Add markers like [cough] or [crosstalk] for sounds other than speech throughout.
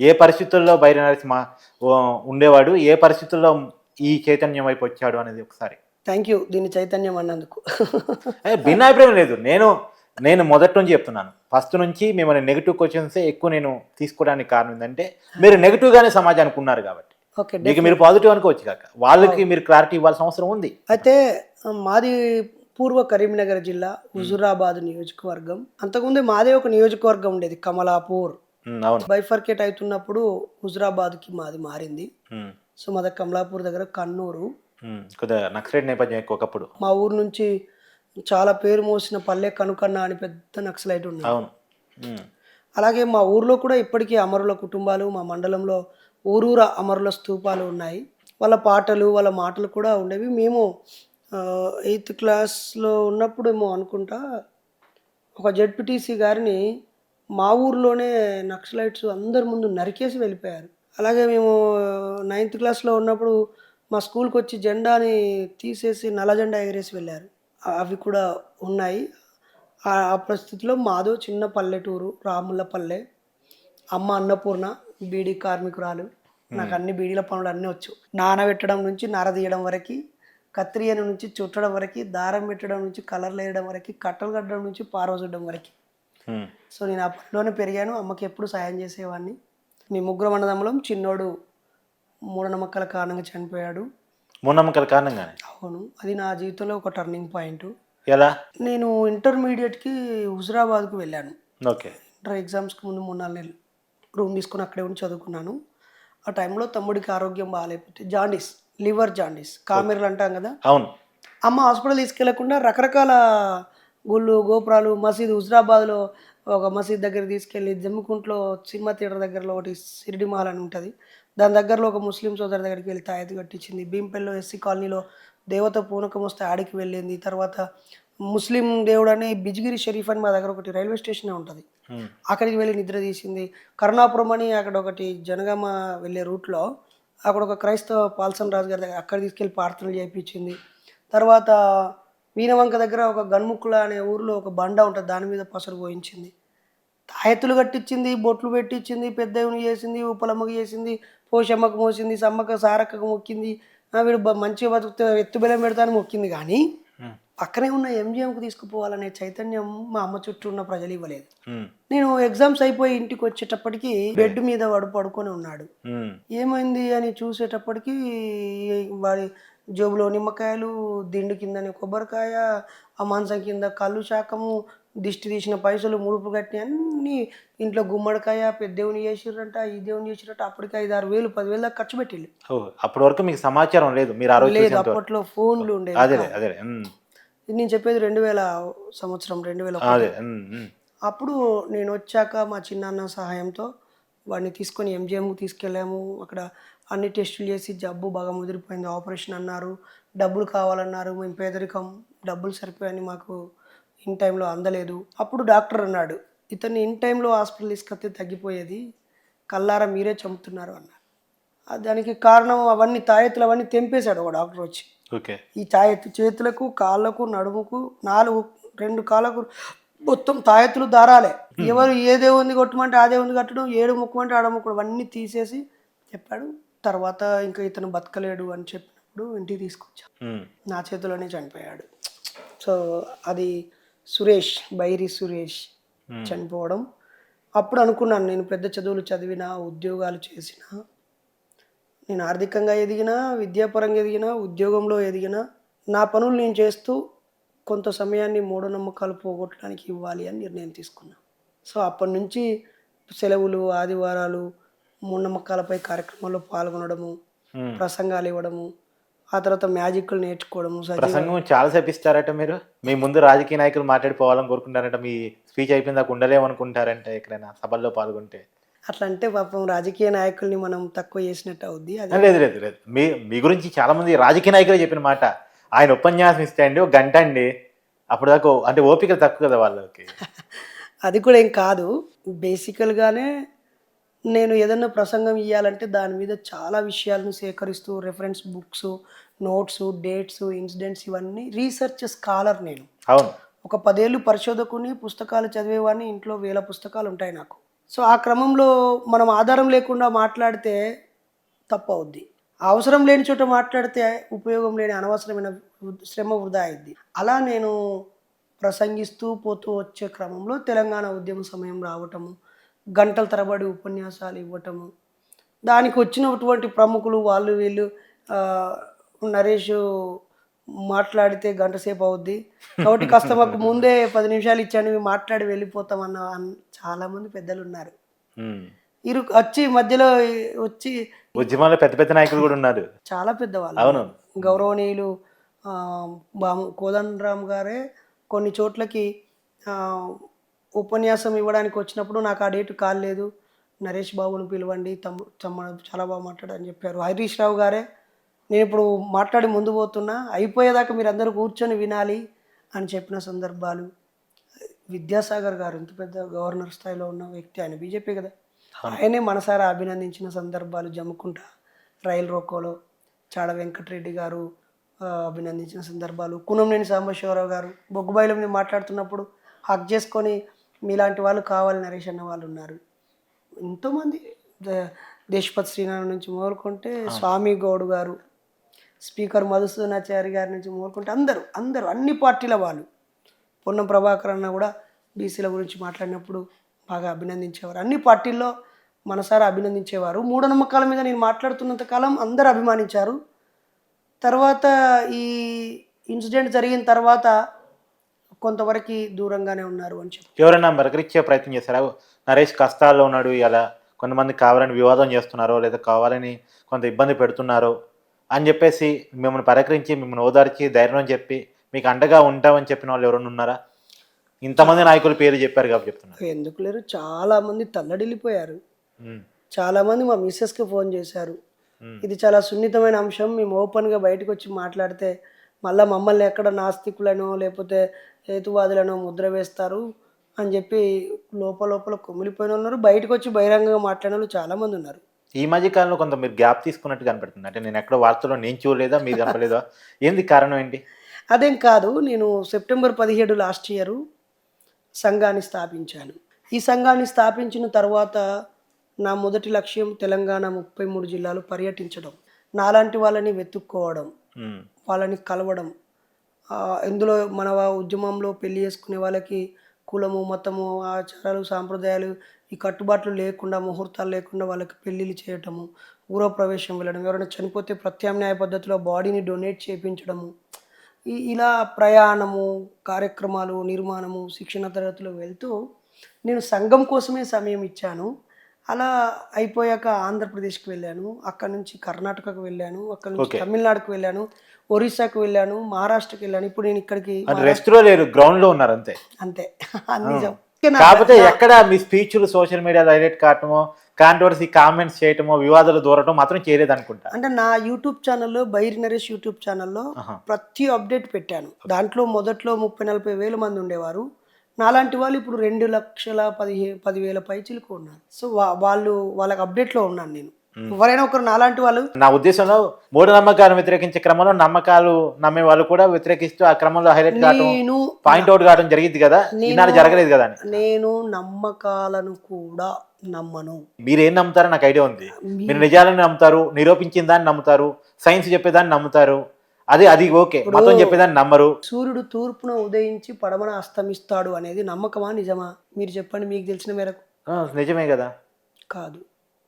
ఏ పరిస్థితుల్లో బైరి నరసింహ ఉండేవాడు? ఏ పరిస్థితుల్లో ఈ చైతన్యం వైపు వచ్చాడు అనేది ఒకసారి. థ్యాంక్ యూ దీన్ని చైతన్యం అన్నందుకు. ఏ, భిన్నాభిప్రాయం లేదు. నేను నేను మొదటి నుంచి చెప్తున్నాను. ఫస్ట్ నుంచి మిమ్మల్ని నెగిటివ్ క్వశ్చన్స్ ఎక్కువ నేను తీసుకోవడానికి కారణం ఏంటంటే మీరు నెగిటివ్ గానే సమాజానికి ఉన్నారు కాబట్టి. ఓకే మీకు మీరు పాజిటివ్ అనుకోవచ్చు కాక. వాళ్ళకి మీరు క్లారిటీ ఇవ్వాల్సిన అవసరం ఉంది. అయితే మాది పూర్వ కరీంనగర్ జిల్లా హుజురాబాద్ నియోజకవర్గం. అంతకుముందే మాదే ఒక నియోజకవర్గం ఉండేది కమలాపూర్. బైఫర్కేట్ అవుతున్నప్పుడు హుజురాబాద్కి మాది మారింది. సో మాది కమలాపూర్ దగ్గర కన్నూరు. ఉమ్, కొద్దిగా నక్సలైట్ నేపథ్యం ఎక్కువ ఒకప్పుడు. మా ఊరు నుంచి చాలా పేరు మోసిన పల్లె కనుకన్న అని పెద్ద నక్సలైట్ అవును. ఉమ్, అలాగే మా ఊర్లో కూడా ఇప్పటికీ అమరుల కుటుంబాలు మా మండలంలో ఊరూర అమరుల స్తూపాలు ఉన్నాయి. వాళ్ళ పాటలు వాళ్ళ మాటలు కూడా ఉండేవి. మేము ఎయిత్ క్లాస్లో ఉన్నప్పుడు ఏమో అనుకుంటా ఒక జడ్పీటీసీ గారిని మా ఊర్లోనే నక్సలైట్స్ అందరి ముందు నరికేసి వెళ్ళిపోయారు. అలాగే మేము నైన్త్ క్లాస్లో ఉన్నప్పుడు మా స్కూల్కి వచ్చి జెండాని తీసేసి నల్ల జెండా ఎగరేసి వెళ్ళారు. అవి కూడా ఉన్నాయి. ఆ పరిస్థితిలో మాదో చిన్న పల్లెటూరు రాములపల్లె అమ్మ అన్నపూర్ణ బీడీ కార్మికురాలు. నాకు అన్ని బీడీల పనులు అన్నీ వచ్చు. నానబెట్టడం నుంచి నార తీయడం వరకు కత్తిరియను నుంచి చుట్టడం వరకు దారం పెట్టడం నుంచి కలర్లు వేయడం వరకు కట్టలు కట్టడం నుంచి పారవజుడడం వరకు. ఉమ్, సో నేను ఆ పనిలోనే పెరిగాను. అమ్మకి ఎప్పుడు సాయం చేసేవాడిని. మీ ముగ్గురు అన్నదమ్ములం చిన్నోడు మూఢనమ్మకాల కారణంగా చనిపోయాడు. మూఢనమ్మకాల కారణంగానే? అవును. అది నా జీవితంలో ఒక టర్నింగ్ పాయింట్ ఎలా? నేను ఇంటర్మీడియట్కి హుజురాబాద్కు వెళ్ళాను. ఓకే. ఇంటర్ ఎగ్జామ్స్కి ముందు మూడు నాలుగు నెలలు రూమ్ తీసుకుని అక్కడే ఉండి చదువుకున్నాను. ఆ టైంలో తమ్ముడికి ఆరోగ్యం బాగాలేకపోతే జాండీస్ లివర్ జాండీస్ కామెర్లు అంటాం కదా? అవును. అమ్మ హాస్పిటల్ తీసుకెళ్ళకుండా రకరకాల గుళ్ళు గోపురాలు మసీద్ హుజరాబాద్లో ఒక మసీద్ దగ్గర తీసుకెళ్ళి జమ్మికుంట్లో సినిమా థియేటర్ దగ్గరలో ఒకటి సిరిడి మహల్ అని ఉంటుంది. దాని దగ్గరలో ఒక ముస్లిం సోదరు దగ్గరికి వెళ్ళి తాయెత్తు కట్టించింది. భీంపల్లిలో ఎస్సీ కాలనీలో దేవత పూనకం వస్తే ఆడికి వెళ్ళింది. తర్వాత ముస్లిం దేవుడు అని బిజ్గిరి షరీఫ్ అని మా దగ్గర ఒకటి రైల్వే స్టేషన్ ఉంటుంది. అక్కడికి వెళ్ళి నిద్ర తీసింది. కరుణాపురం అని అక్కడ ఒకటి జనగామ వెళ్ళే రూట్లో అక్కడ ఒక క్రైస్తవ పాల్సన్ రాజు గారి దగ్గర అక్కడ తీసుకెళ్ళి ప్రార్థనలు చేయించింది. తర్వాత వీణవంక దగ్గర ఒక గన్ముక్కుల అనే ఊర్లో ఒక బండ ఉంటుంది దాని మీద పసరు పోయించింది. తాయెత్తులు కట్టించింది బొట్లు పెట్టించింది పెద్దవి చేసింది ఉప్పలమ్మకి చేసింది పోషమ్మకు మోసింది సమ్మక్క సారక్కకు మొక్కింది. వీడు మంచిగా బతుకుతే ఎత్తు బెల్లం పెడతాను మొక్కింది కానీ పక్కనే ఉన్న ఎంజిఎంకు తీసుకుపోవాలనే చైతన్యం మా అమ్మ చుట్టూ ఉన్న ప్రజలు ఇవ్వలేదు. నేను ఎగ్జామ్స్ అయిపోయి ఇంటికి వచ్చేటప్పటికి బెడ్ మీద వాడు పడుకొని ఉన్నాడు. ఏమైంది అని చూసేటప్పటికి వాడి జోబులో నిమ్మకాయలు దిండు కిందని కొబ్బరికాయ ఆ మాంసం కింద కళ్ళు శాకము దిష్టి తీసిన పైసలు ముడుపు కట్టి అన్ని ఇంట్లో గుమ్మడికాయ పెద్ద దేవుని చేసిర్రంట ఈ దేవుని చేసిరట అప్పటికి ఐదు ఆరు వేలు పదివేలు దాకా ఖర్చు పెట్టిల్లు ఓ అప్పటి వరకు మీకు సమాచారం లేదు మీరు లేదు అప్పట్లో ఫోన్లు ఉండేవి. అదే అదే నేను చెప్పేది రెండు వేల సంవత్సరం రెండు వేల అప్పుడు నేను వచ్చాక మా చిన్నాన్న సహాయంతో వాడిని తీసుకొని ఎంజిఎం తీసుకెళ్ళాము. అక్కడ అన్ని టెస్టులు చేసి జబ్బు బాగా ముదిరిపోయింది. ఆపరేషన్ అన్నారు. డబ్బులు కావాలన్నారు. మేము పేదరికం. డబ్బులు సరిపోయాయని మాకు ఇన్ టైంలో అందలేదు. అప్పుడు డాక్టర్ అన్నాడు ఇతన్ని ఇన్ టైంలో హాస్పిటల్ తీసుకొస్తే తగ్గిపోయేది. కల్లారా మీరే చంపుతున్నారు అన్నారు. దానికి కారణం అవన్నీ తాయెత్తులు అవన్నీ తెంపేశాడు ఒక డాక్టర్ వచ్చి. ఓకే. ఈ తాయెత్తు చేతులకు కాళ్ళకు నడుముకు నాలుగు రెండు కాళ్ళకు మొత్తం తాయెత్తులు దారాలే. ఎవరు ఏ దేవుంది కొట్టమంటే ఆ దేవుంది కట్టడం ఏడు ముక్కమంటే ఆడ ముక్కడం అన్నీ తీసేసి చెప్పాడు. తర్వాత ఇంకా ఇతను బతకలేడు అని చెప్పినప్పుడు ఇంటికి తీసుకొచ్చా. నా చేతిలోనే చనిపోయాడు. సో అది సురేష్ బైరి సురేష్ చనిపోవడం. అప్పుడు అనుకున్నాను నేను పెద్ద చదువులు చదివినా ఉద్యోగాలు చేసినా నేను ఆర్థికంగా ఎదిగినా విద్యాపరంగా ఎదిగినా ఉద్యోగంలో ఎదిగినా నా పనులు నేను చేస్తూ కొంత సమయాన్ని మూఢనమ్మకాలు పోగొట్టడానికి ఇవ్వాలి అని నిర్ణయం తీసుకున్నాను సో అప్పటి నుంచి సెలవులు ఆదివారాలు మూఢనమ్మకాలపై కార్యక్రమాల్లో పాల్గొనడము. ప్రసంగాలు ఇవ్వడము ఆ తర్వాత మ్యాజిక్లు నేర్చుకోవడము ప్రసంగం చాలా సేపు ఇస్తారట మీరు. మీ ముందు రాజకీయ నాయకులు మాట్లాడిపోవాలని కోరుకుంటారంట. మీ స్పీచ్ అయిపోయిన దాకా ఉండలేమనుకుంటారంట ఎక్కడైనా సభల్లో పాల్గొంటే. అట్లా అంటే పాపం రాజకీయ నాయకుల్ని మనం తక్కువ చేసినట్టు అవుద్ది. అది లేదు లేదు లేదు మీ మీ గురించి చాలా మంది రాజకీయ నాయకులు చెప్పిన మాట. ఆయన ఉపన్యాసం ఇస్తే అండి ఒక గంట అండి. అప్పుడు దాకా అంటే ఓపిక తక్కువ కదా వాళ్ళకి. [laughs] అది కూడా ఏం కాదు. బేసికల్గానే నేను ఏదన్నా ప్రసంగం ఇవ్వాలంటే దాని మీద చాలా విషయాలను సేకరిస్తూ reference books notes dates incidents ఇవన్నీ రీసెర్చ్ స్కాలర్ నేను. అవును. ఒక పదేళ్ళు పరిశోధకుని పుస్తకాలు చదివేవాడిని ఇంట్లో వేల పుస్తకాలు ఉంటాయి నాకు. సో ఆ క్రమంలో మనం ఆధారం లేకుండా మాట్లాడితే తప్పు అవుద్ది. అవసరం లేని చోట మాట్లాడితే ఉపయోగం లేని అనవసరమైన శ్రమ వృధా అయింది అలా నేను ప్రసంగిస్తూ పోతూ వచ్చే క్రమంలో తెలంగాణ ఉద్యమ సమయం రావటము గంటల తరబడి ఉపన్యాసాలు ఇవ్వటము. దానికి వచ్చినటువంటి ప్రముఖులు వాళ్ళు వీళ్ళు నరేష్ మాట్లాడితే గంట సేపు అవుద్ది. కాబట్టి కాస్త మాకు ముందే పది నిమిషాలు ఇచ్చాను మాట్లాడి వెళ్ళిపోతామన్న అన్- చాలా మంది పెద్దలు ఉన్నారు. ఇరు వచ్చి మధ్యలో వచ్చి ఉద్యమాల్లో పెద్ద పెద్ద నాయకులు కూడా ఉన్నారు. చాలా పెద్దవాళ్ళు. అవును. గౌరవనీయులు బాము కోదండరామ్ గారే కొన్ని చోట్లకి ఉపన్యాసం ఇవ్వడానికి వచ్చినప్పుడు నాకు ఆ డేట్ కాలేదు నరేష్ బాబుని పిలవండి తమ్ము తమ్మ చాలా బాగా మాట్లాడని చెప్పారు. హరీష్ రావు గారే నేను ఇప్పుడు మాట్లాడి ముందు పోతున్నా. అయిపోయేదాకా మీరు అందరూ కూర్చొని వినాలి అని చెప్పిన సందర్భాలు. విద్యాసాగర్ గారు ఇంత పెద్ద గవర్నర్ స్థాయిలో ఉన్న వ్యక్తి ఆయన బీజేపీ కదా. ఆయనే మనసారా అభినందించిన సందర్భాలు జమ్ముకుంటా రైలు రోకోలో చాడ వెంకటరెడ్డి గారు అభినందించిన సందర్భాలు. కునంనేని సాంబశివరావు గారు బొగ్గుబాయిలో మేము మాట్లాడుతున్నప్పుడు హక్ చేసుకొని మీలాంటి వాళ్ళు కావాలి నరేష్ అన్న వాళ్ళు ఉన్నారు. ఎంతోమంది దేశపతి శ్రీనారాయణ నుంచి మొదలుకుంటే స్వామి గౌడ్ గారు స్పీకర్ మధుసూదనాచారి గారి నుంచి మొదలుకుంటే అందరూ అందరూ అన్ని పార్టీల వాళ్ళు. పొన్నం ప్రభాకర్ అన్న కూడా బీసీల గురించి మాట్లాడినప్పుడు బాగా అభినందించేవారు. అన్ని పార్టీల్లో మనసారా అభినందించేవారు. మూఢనమ్మకాల మీద నేను మాట్లాడుతున్నంత కాలం అందరూ అభిమానించారు. తర్వాత ఈ ఇన్సిడెంట్ జరిగిన తర్వాత కొంతవరకు దూరంగానే ఉన్నారు అని చెప్పి. ఎవరైనా మరకరిచ్చే ప్రయత్నం చేస్తారా నరేష్ కష్టాల్లో ఉన్నాడు ఇలా కొంతమంది కావాలని వివాదం చేస్తున్నారో లేదా కావాలని కొంత ఇబ్బంది పెడుతున్నారో అని చెప్పేసి మిమ్మల్ని పలకరించి మిమ్మల్ని ఓదార్చి ధైర్యం చెప్పి మీకు అండగా ఉంటామని చెప్పిన వాళ్ళు ఎవరైనా ఉన్నారా? ఇంతమంది నాయకుల పేరు చెప్పారు కాబట్టి చెప్తున్నారు ఎందుకు లేరు? చాలా మంది తల్లడిల్లిపోయారు. చాలా మంది మా మిస్సెస్కి ఫోన్ చేశారు. ఇది చాలా సున్నితమైన అంశం. మేము ఓపెన్గా బయటకు వచ్చి మాట్లాడితే మళ్ళీ మమ్మల్ని ఎక్కడ నాస్తికులను లేకపోతే హేతువాదులను ముద్ర వేస్తారు అని చెప్పి లోపల లోపల కుమిలిపోయిన ఉన్నారు. బయటకు వచ్చి బహిరంగంగా మాట్లాడిన వాళ్ళు చాలా మంది ఉన్నారు. ఈ మధ్య కాలంలో కొంత మీరు గ్యాప్ తీసుకున్నట్టు కనపడుతుంది అంటే నేను ఎక్కడ వార్తల్లో నేను చూడలేదా మీరు కనపలేదా ఏంది కారణం ఏంటి? అదేం కాదు నేను సెప్టెంబర్ పదిహేడు లాస్ట్ ఇయర్ సంఘాన్ని స్థాపించాను. ఈ సంఘాన్ని స్థాపించిన తర్వాత నా మొదటి లక్ష్యం తెలంగాణ ముప్పై మూడు జిల్లాలు పర్యటించడం. నాలాంటి వాళ్ళని వెతుక్కోవడం వాళ్ళని కలవడం ఇందులో మన ఉద్యమంలో పెళ్ళి చేసుకునే వాళ్ళకి కులము మతము ఆచారాలు సాంప్రదాయాలు ఈ కట్టుబాట్లు లేకుండా ముహూర్తాలు లేకుండా వాళ్ళకి పెళ్ళిళ్ళు చేయటము ఊరో ప్రవేశం వెళ్ళడం ఎవరైనా చనిపోతే ప్రత్యామ్నాయ పద్ధతిలో బాడీని డొనేట్ చేయించడము ఇలా ప్రయాణము కార్యక్రమాలు నిర్మాణము శిక్షణ తరగతిలో వెళ్తూ నేను సంఘం కోసమే సమయం ఇచ్చాను. అలా అయిపోయాక ఆంధ్రప్రదేశ్కి వెళ్ళాను. అక్కడ నుంచి కర్ణాటకకు వెళ్ళాను. అక్కడ నుంచి తమిళనాడుకు వెళ్ళాను. ఒరిస్సాకు వెళ్ళాను. మహారాష్ట్రకి వెళ్ళాను. ఇప్పుడు నేను ఇక్కడికి అంటే రెస్ట్లో లేరు గ్రౌండ్లో ఉన్నారు అంతే. అంతే. [laughs] నిజం. కాకపోతే ఎక్కడ మీ స్పీచ్లు సోషల్ మీడియాలో హైలైట్ కావటమో కాంట్రవర్సీ కామెంట్స్ చేయటమో వివాదాలు దూరటం మాత్రం చేయలేదు అనుకుంటా అంటే నా యూట్యూబ్ ఛానల్లో బైరి నరేష్ యూట్యూబ్ ఛానల్లో. ప్రతి అప్డేట్ పెట్టాను. దాంట్లో మొదట్లో ముప్పై నలభై వేల మంది ఉండేవారు. నాలాంటి వాళ్ళు ఇప్పుడు రెండు లక్షల పదిహే పదివేల పైచిలకు ఉన్నారు. సో వాళ్ళు వాళ్ళకి అప్డేట్లో ఉన్నాను నేను. ఎవరైనా ఒకరు నాలాంటి వాళ్ళు నా ఉద్దేశంలో మూఢ నమ్మకాలను వ్యతిరేకించే క్రమంలో నమ్మకాలు నమ్మే వాళ్ళు కూడా వ్యతిరేకిస్తూ ఆ క్రమంలో హైలైట్ నేను పాయింట్ అవుట్ కావడం జరిగింది కదా? ఈనాడు జరగలేదు కదా నేను నమ్మకాలను కూడా నమ్మను. మీరు ఏం నమ్ముతారో నాకు ఐడియా ఉంది. మీరు నిజాలను నమ్ముతారు నిరూపించిన దాన్ని నమ్ముతారు సైన్స్ చెప్పేదాన్ని నమ్ముతారు. అదే అది ఓకే. మతం చెప్పేదాన్ని నమ్మరు. సూర్యుడు తూర్పున ఉదయించి పడమన అస్తమిస్తాడు అనేది నమ్మకమా నిజమా? మీరు చెప్పండి మీకు తెలిసిన మేరకు. నిజమే కదా. కాదు.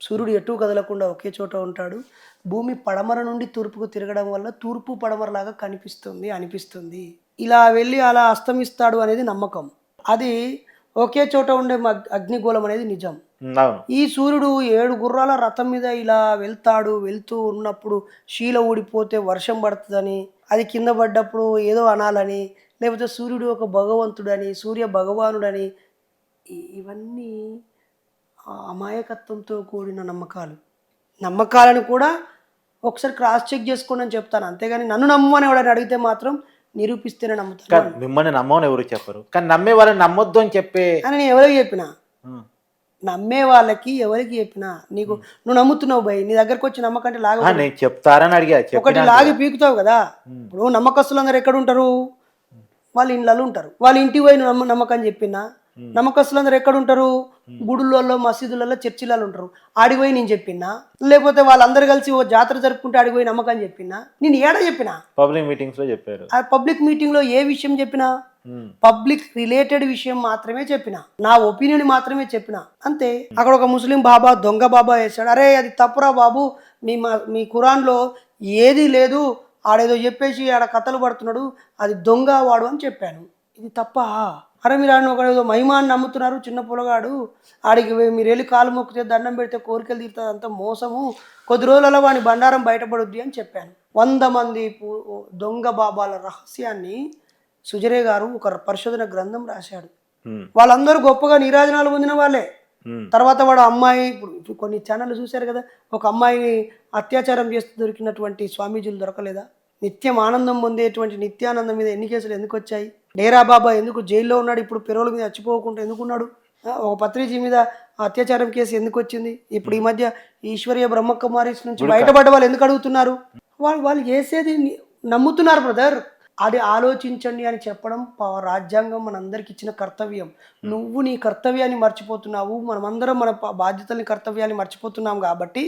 సూర్యుడు ఎటు కదలకుండా ఒకే చోట ఉంటాడు. భూమి పడమర నుండి తూర్పుకు తిరగడం వల్ల తూర్పు పడమరలాగా కనిపిస్తుంది అనిపిస్తుంది. ఇలా వెళ్ళి అలా అస్తమిస్తాడు అనేది నమ్మకం. అది ఒకే చోట ఉండే అగ్నిగోళం అనేది నిజం. ఈ సూర్యుడు ఏడు గుర్రాల రథం మీద ఇలా వెళ్తాడు వెళ్తూ ఉన్నప్పుడు శీల ఊడిపోతే వర్షం పడుతుందని అది కింద పడ్డప్పుడు ఏదో అనాలని లేకపోతే సూర్యుడు ఒక భగవంతుడని సూర్య భగవానుడని ఇవన్నీ అమాయకత్వంతో కూడిన నమ్మకాలు. నమ్మకాలను కూడా ఒకసారి క్రాస్ చెక్ చేసుకోండి అని చెప్తాను. అంతేగాని నన్ను నమ్మని ఎవడని అడిగితే మాత్రం నిరూపిస్తేనే నమ్ముతాను మిమ్మల్ని నమ్మని ఎవరు చెప్పరు. కానీ నమ్మే వాళ్ళని నమ్మొద్దు అని చెప్పే అని నేను ఎవరికి చెప్పినా? నమ్మే వాళ్ళకి ఎవరికి చెప్పినా నీకు నువ్వు నమ్ముతున్నావు భయ్ నీ దగ్గరకు వచ్చి నమ్మకంటే లాగ నేను చెప్తారని అడిగా ఒకటి లాగి పీకుతావు కదా. ఇప్పుడు నమ్మకస్తులందరూ ఎక్కడ ఉంటారు? వాళ్ళ ఇండ్లలో ఉంటారు. వాళ్ళ ఇంటికి పోయి నమ్మ నమ్మకం చెప్పినా నమ్మకస్తులందరూ ఎక్కడ ఉంటారు? గుడులలో మసీదులలో చర్చిలలో ఉంటారు. ఆడిపోయి నేను చెప్పినా? లేకపోతే వాళ్ళందరూ కలిసి ఓ జాతర జరుపుకుంటే ఆడిపోయి నమ్మకం చెప్పినా? నేను ఏడ చెప్పినా? పబ్లిక్ మీటింగ్స్లో చెప్పారు. ఆ పబ్లిక్ మీటింగ్లో ఏ విషయం చెప్పినా? Hmm. పబ్లిక్ రిలేటెడ్ విషయం మాత్రమే చెప్పిన నా ఒపీనియన్ మాత్రమే చెప్పిన అంతే. అక్కడ ఒక ముస్లిం బాబా దొంగ బాబా వేసాడు. అరే అది తప్పురా బాబు. మీ మా- మీ కురాన్లో ఏది లేదు. ఆడేదో చెప్పేసి ఆడ కథలు పడుతున్నాడు. అది దొంగ వాడు అని చెప్పాను. ఇది తప్ప? అరే మీరు ఆయన ఒకడేదో ఏదో మహిమాన్ని నమ్ముతున్నారు చిన్న పొలగాడు. ఆడికి మీరు వెళ్ళి కాలు మొక్కితే దండం పెడితే కోరికలు తీరుతుంది. అంత మోసము. కొద్ది రోజులలో వాడి బండారం బయటపడుద్ది అని చెప్పాను. వంద మంది దొంగ బాబాల రహస్యాన్ని సుజరే గారు ఒక పరిశోధన గ్రంథం రాశాడు. వాళ్ళందరూ గొప్పగా నీరాజనాలు పొందిన వాళ్ళే. తర్వాత వాడు అమ్మాయి ఇప్పుడు కొన్ని ఛానళ్ళు చూశారు కదా ఒక అమ్మాయిని అత్యాచారం చేస్తూ దొరికినటువంటి స్వామీజీలు దొరకలేదా? నిత్యం ఆనందం పొందేటువంటి నిత్యానందం మీద ఎన్ని కేసులు ఎందుకు వచ్చాయి? డేరా బాబా ఎందుకు జైల్లో ఉన్నాడు? ఇప్పుడు పెరోల మీద చచ్చిపోకుండా ఎందుకు ఉన్నాడు? ఆ, ఒక పత్రిజీ మీద అత్యాచారం కేసు ఎందుకు వచ్చింది? ఇప్పుడు ఈ మధ్య ఈశ్వర్య బ్రహ్మకుమారిస్ నుంచి బయటపడ్డ వాళ్ళు ఎందుకు అడుగుతున్నారు? వాళ్ళు వాళ్ళు చేసేది నమ్ముతున్నారు బ్రదర్. అది ఆలోచించండి అని చెప్పడం రాజ్యాంగం మనందరికి ఇచ్చిన కర్తవ్యం. నువ్వు నీ కర్తవ్యాన్ని మర్చిపోతున్నావు మనమందరం మన బాధ్యతల్ని కర్తవ్యాన్ని మర్చిపోతున్నాం కాబట్టి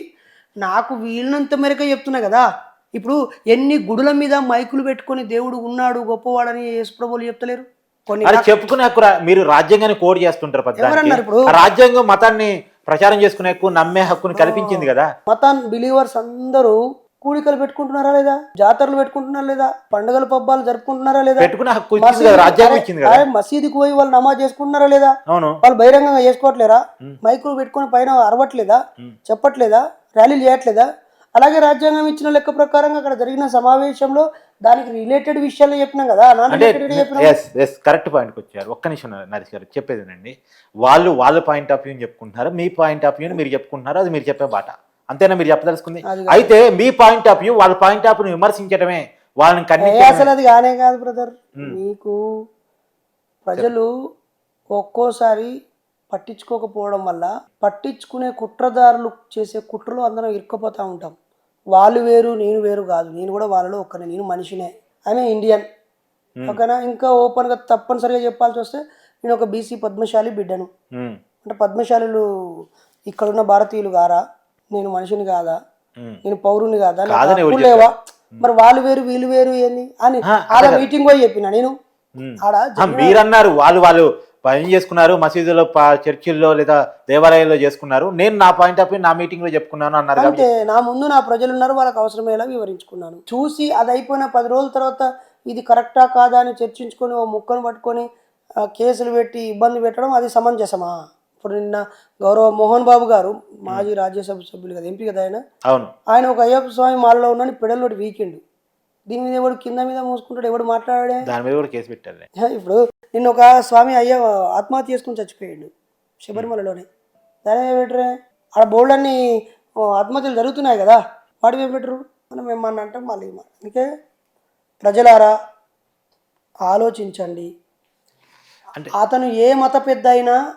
నాకు వీలినంత మేరకే చెప్తున్నా కదా. ఇప్పుడు ఎన్ని గుడుల మీద మైకులు పెట్టుకొని దేవుడు ఉన్నాడు గొప్పవాడని యేసుప్రభువులు చెప్తలేరు? కొన్ని చెప్పుకునే మీరు రాజ్యాంగాన్ని కోడ్ చేస్తుంటారు. ఎవరన్నారు ఇప్పుడు? రాజ్యాంగం మతాన్ని ప్రచారం చేసుకునే హక్కు నమ్మే హక్కుని కల్పించింది కదా. మతాన్ బిలీవర్స్ అందరూ కూడికలు పెట్టుకుంటున్నారా లేదా? జాతరలు పెట్టుకుంటున్నారా లేదా? పండుగలు పబ్బాలు జరుపుకుంటున్నారా లేదా? మసీదుకి పోయి వాళ్ళు నమాజ్ చేసుకుంటున్నారా లేదా? అవును. వాళ్ళు బహిరంగంగా చేసుకోవట్లేరా మైకులు పెట్టుకొని పైన అరవట్లేదా? చెప్పట్లేదా? ర్యాలీలు చేయట్లేదా? అలాగే రాజ్యాంగం ఇచ్చిన లెక్క ప్రకారంగా అక్కడ జరిగిన సమావేశంలో దానికి రిలేటెడ్ విషయాలు చెప్పినాం కదా కరెక్ట్ పాయింట్కి వచ్చారు. ఒక్క నిమిషం నరేష్ గారు చెప్పేదేనండి వాళ్ళు వాళ్ళ పాయింట్ ఆఫ్ వ్యూని చెప్పుకుంటున్నారు మీ పాయింట్ ఆఫ్ వ్యూని మీరు చెప్పుకుంటున్నారు అది మీరు చెప్పే బాట. అంతేనా మీరు చెప్పదలుచుకుంది? అయితే మీ పాయింట్ ఆఫ్ వ్యూ వాళ్ళ పాయింట్ ఆఫ్ వ్యూని విమర్శించడమే వాళ్ళని ఖండించడమే అసలు అది కానే కాదు బ్రదర్ మీకు ప్రజలు ఒక్కోసారి పట్టించుకోకపోవడం వల్ల పట్టించుకునే కుట్రదారులు చేసే కుట్రలో అందరం ఇరుక్కుపోతూ ఉంటాం. వాళ్ళు వేరు నేను వేరు కాదు. నేను కూడా వాళ్ళలో ఒక్కనే నేను మనిషినే. I'm a Indian. ఓకేనా? ఇంకా ఓపెన్గా తప్పనిసరిగా చెప్పాల్సి వస్తే నేను ఒక బీసీ పద్మశాలి బిడ్డను. అంటే పద్మశాలులు ఇక్కడున్న భారతీయులు గారా? నేను మనిషిని కాదా. నేను పౌరుని కాదా? లేవా మరి వాళ్ళు వేరు వీళ్ళు వేరు ఏంది? అని ఆ, ఆడ మీటింగ్ పోయి చెప్పిన నేను. ఆడ మీరన్నారు వాళ్ళు వాళ్ళు పని చేసుకున్నారు? మసీదులో చర్చిల్లో లేదా దేవాలయాల్లో చేసుకున్నారు? నేను నా పాయింట్ ఆఫ్ నా మీటింగ్లో చెప్పుకున్నాను అన్నారు అంతే నా ముందు నా ప్రజలు ఉన్నారు వాళ్ళకి అవసరమయ్యేలా వివరించుకున్నాను. చూసి అది అయిపోయిన పది రోజుల తర్వాత ఇది కరెక్టా కాదా అని చర్చించుకొని ఓ ముక్కను పట్టుకొని కేసులు పెట్టి ఇబ్బంది పెట్టడం అది సమంజసమా? ఇప్పుడు నిన్న గౌరవ మోహన్ బాబు గారు మాజీ రాజ్యసభ సభ్యులు కదా ఎంపీ కదా ఆయన? అవును. ఆయన ఒక అయ్యప్ప స్వామి మాలలో ఉన్నాడు పెడలోటి వీకెండ్. దీని మీద ఎవడు కింద మీద మూసుకుంటాడు ఎవడు మాట్లాడాడే? దాని మీద కూడా కేసు పెట్టారు హే, ఇప్పుడు నిన్న ఒక స్వామి అయ్య ఆత్మహత్య చేసుకుని చచ్చిపోయాడు శబరిమలలోనే. దాని ఏం పెట్టరే? ఆడ బోల్డ్ అన్ని ఆత్మహత్యలు జరుగుతున్నాయి కదా వాటి ఏం పెట్టరు? మనం ఏమన్నా అంటాం మళ్ళీ. అందుకే ప్రజలారా ఆలోచించండి. అంటే- అతను ఏ మత పెద్ద అయినా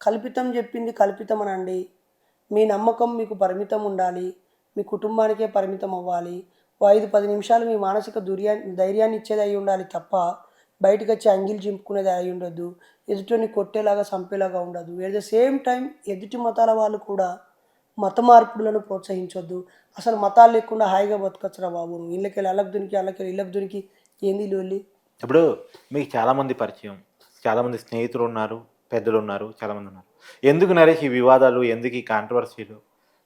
కల్పితం చెప్పింది కల్పితం అనండి మీ నమ్మకం మీకు పరిమితం ఉండాలి. మీ కుటుంబానికే పరిమితం అవ్వాలి. ఓ ఐదు పది నిమిషాలు మీ మానసిక దుర్యా ధైర్యాన్ని ఇచ్చేది అయి ఉండాలి తప్ప బయటకు వచ్చి అంగిలు చింపుకునేది అయి ఉండొద్దు. ఎదుటిని కొట్టేలాగా చంపేలాగా ఉండదు ఎట్ ద సేమ్ టైం ఎదుటి మతాల వాళ్ళు కూడా మత మార్పులను ప్రోత్సహించొద్దు. అసలు మతాలు లేకుండా హాయిగా బతకచ్చురా బాబు. నువ్వు ఇళ్ళకి వెళ్ళి అల్లకి దునికి అల్లకి ఇళ్ళకి దునికి ఏంది లోల్లి ఇప్పుడు మీకు చాలామంది పరిచయం చాలామంది స్నేహితులు ఉన్నారు. పెద్దలు ఉన్నారు చాలా మంది ఉన్నారు ఎందుకు నరేష్ ఈ వివాదాలు? ఎందుకు ఈ కాంట్రవర్సీలు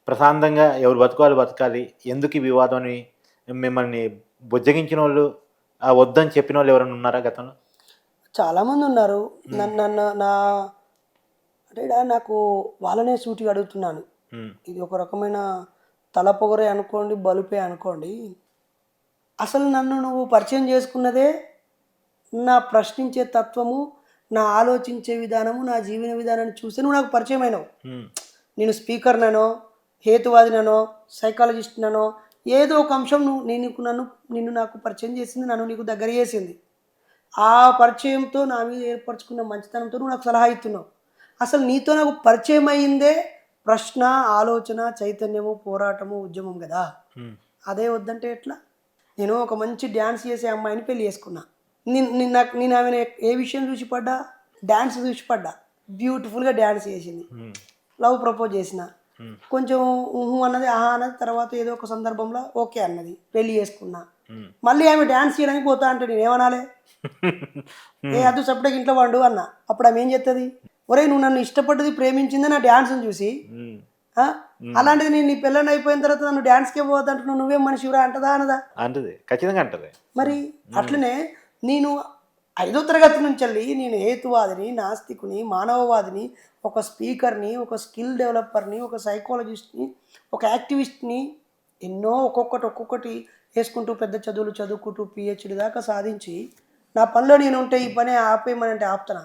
ప్రశాంతంగా ఎవరు బతకాలి బతకాలి. ఎందుకు ఈ వివాదం అని మిమ్మల్ని బుజ్జగించిన వాళ్ళు వద్దని చెప్పిన వాళ్ళు ఎవరైనా ఉన్నారా గతంలో? చాలామంది ఉన్నారు నన్ను నన్ను నా అంటే నాకు వాళ్ళనే సూటిగా అడుగుతున్నాను. ఇది ఒక రకమైన తలపొగరే అనుకోండి బలుపే అనుకోండి. అసలు నన్ను నువ్వు పరిచయం చేసుకున్నదే నా ప్రశ్నించే తత్వము నా ఆలోచించే విధానము నా జీవన విధానాన్ని చూసి నువ్వు నాకు పరిచయం అయినావు. ఉమ్, నేను స్పీకర్ననో హేతువాదిననో సైకాలజిస్ట్ననో ఏదో ఒక అంశం నువ్వు నేను నీకు నన్ను నిన్ను నాకు పరిచయం చేసింది నన్ను నీకు దగ్గర చేసింది. ఆ పరిచయంతో నా మీద ఏర్పరచుకున్న మంచితనంతో నువ్వు నాకు సలహా ఇస్తున్నావు. అసలు నీతో నాకు పరిచయం అయిందే ప్రశ్న ఆలోచన చైతన్యము పోరాటము ఉద్యమం కదా. అదే వద్దంటే ఎట్లా? నేను ఒక మంచి డ్యాన్స్ చేసే అమ్మాయిని పెళ్ళి చేసుకున్నా. నేను నేను ఆమెను ఏ విషయం చూసి పడ్డా? డ్యాన్స్ చూసి పడ్డా. బ్యూటిఫుల్గా డ్యాన్స్ చేసింది. లవ్ ప్రపోజ్ చేసిన. కొంచెం ఊహు అన్నది ఆహా అన్నది తర్వాత ఏదో ఒక సందర్భంలో ఓకే అన్నది. పెళ్ళి చేసుకున్నా. మళ్ళీ ఆమె డ్యాన్స్ చేయడానికి పోతా అంటే నేను ఏమనాలి? ఏ అదు సపరేట్ ఇంట్లో వండు అన్న. అప్పుడు ఆమె ఏం చెప్తుంది ఒరే నువ్వు నన్ను ఇష్టపడ్డది ప్రేమించింది నా డ్యాన్స్ని చూసి? అలాంటిది నేను నీ పిల్లని అయిపోయిన తర్వాత నన్ను డ్యాన్స్కే పోవద్దంటున్నావు. నువ్వేం మనిషిరా అంటదా అనదా? అంటది. ఖచ్చితంగా అంటది. మరి అట్లనే నేను ఐదో తరగతి నుంచి వెళ్ళి నేను హేతువాదిని నాస్తికుని మానవవాదిని ఒక స్పీకర్ని ఒక స్కిల్ డెవలపర్ని ఒక సైకాలజిస్ట్ని ఒక యాక్టివిస్ట్ని ఎన్నో ఒక్కొక్కటి ఒక్కొక్కటి వేసుకుంటూ పెద్ద చదువులు చదువుకుంటూ పిహెచ్డి దాకా సాధించి నా పనిలో నేను ఉంటే ఈ పని ఆపేయమని అంటే ఆపుతానా?